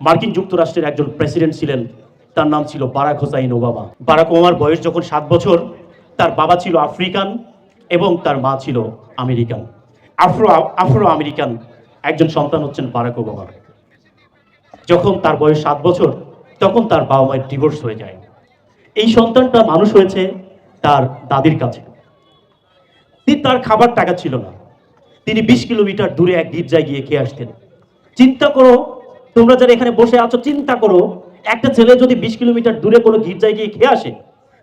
মার্কিন যুক্তরাষ্ট্রের একজন প্রেসিডেন্ট ছিলেন, তার নাম ছিল বারাক হোসাইন ওবামা। বারাক ওবামার বয়স যখন সাত বছর, তার বাবা ছিল আফ্রিকান এবং তার মা ছিল আমেরিকান। আফ্রো আফ্রো আমেরিকান একজন সন্তান হচ্ছেন বারাক ওবামা। যখন তার বয়স সাত বছর, তখন তার বাবা মায়ের ডিভোর্স হয়ে যায়। এই সন্তানটা মানুষ হয়েছে তার দাদির কাছে। তার খাবার টাকা ছিল না। তিনি বিশ কিলোমিটার দূরে এক গির্জায় গিয়ে খেয়ে আসতেন। চিন্তা করো তোমরা যারা এখানে বসে আছো, চিন্তা করো, একটা ছেলে যদি বিশ কিলোমিটার দূরে কোনো গির্জায় গিয়ে খেয়ে আসে,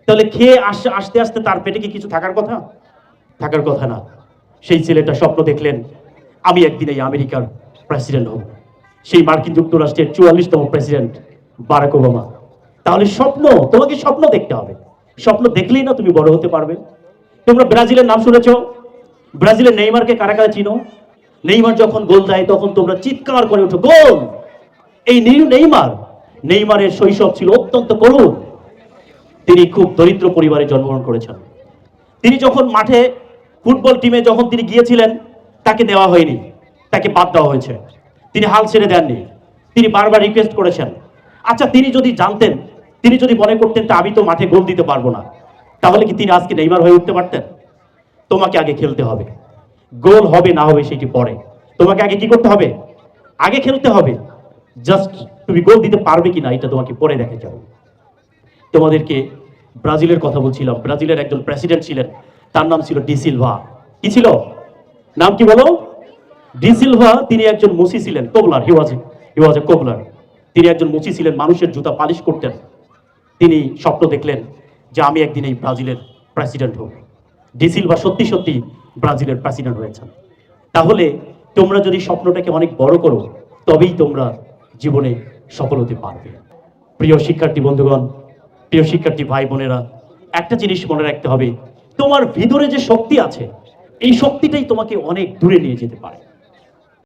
তাহলে খেয়ে আসে, আসতে আসতে তার পেটে কি কিছু থাকার কথা? থাকার কথা না। সেই ছেলেটা স্বপ্ন দেখলেন, আমি একদিন এই আমেরিকার প্রেসিডেন্ট হব। সেই মার্কিন যুক্তরাষ্ট্রের চুয়াল্লিশতম প্রেসিডেন্ট বারাক ওবামা। তাহলে স্বপ্ন, তোমাকে স্বপ্ন দেখতে হবে। স্বপ্ন দেখলেই না তুমি বড় হতে পারবে। তোমরা ব্রাজিলের নাম শুনেছো? ব্রাজিলের নেইমারকে কারা কারা চিনো? নেইমার যখন গোল দেয়, তখন তোমরা চিৎকার করে ওঠো, গোল! এই নেই- নেইমার। নেইমারের শৈশব ছিল অত্যন্ত করুণ। তিনি খুব দরিদ্র পরিবারে জন্মগ্রহণ করেছেন। তিনি যখন মাঠে ফুটবল টিমে যখন তিনি গিয়েছিলেন, তাকে দেওয়া হয়নি। তাকে বাদ দেওয়া হয়েছে। তিনি হাল ছেড়ে দেননি। তিনি বারবার রিকোয়েস্ট করেছেন। আচ্ছা তিনি যদি জানতেন, তিনি যদি মনে করতেন যে আমি তো মাঠে গোল দিতে পারব না, তাহলে কি তিনি আজকে নেইমার হয়ে উঠতে পারতেন? তোমাকে আগে খেলতে হবে। গোল হবে না হবে সেটি পরে। তোমাকে আগে কি করতে হবে? আগে খেলতে হবে। জাস্ট তুমি গোল দিতে পারবে কিনা, এটা তোমাকে পরে দেখা যাবে তোমাদেরকে ব্রাজিলের কথা বলছিলাম। ব্রাজিলের একজন প্রেসিডেন্ট ছিলেন, তার নাম ছিল ডিসিলভা কি ছিল? নাম কি বলো? ডিসিলভা তিনি একজন মুসি ছিলেন, কোবলার হি ওয়াজ হি ওয়াজ এ কোবলার। তিনি একজন মুসি ছিলেন, মানুষের জুতা পালিশ করতেন। তিনি স্বপ্ন দেখলেন যে আমি একদিন এই ব্রাজিলের প্রেসিডেন্ট হব। ডিসিলভা সত্যি সত্যি ব্রাজিলের প্রেসিডেন্ট হয়েছেন। তাহলে তোমরা যদি স্বপ্নটাকে অনেক বড় করো, তবেই তোমরা জীবনে সফল হতে পারবে। প্রিয় শিক্ষার্থী বন্ধুগণ, প্রিয় শিক্ষার্থী ভাই বোনেরা, একটা জিনিস মনে রাখতে হবে, তোমার ভিতরে যে শক্তি আছে, এই শক্তিটাই তোমাকে অনেক দূরে নিয়ে যেতে পারে।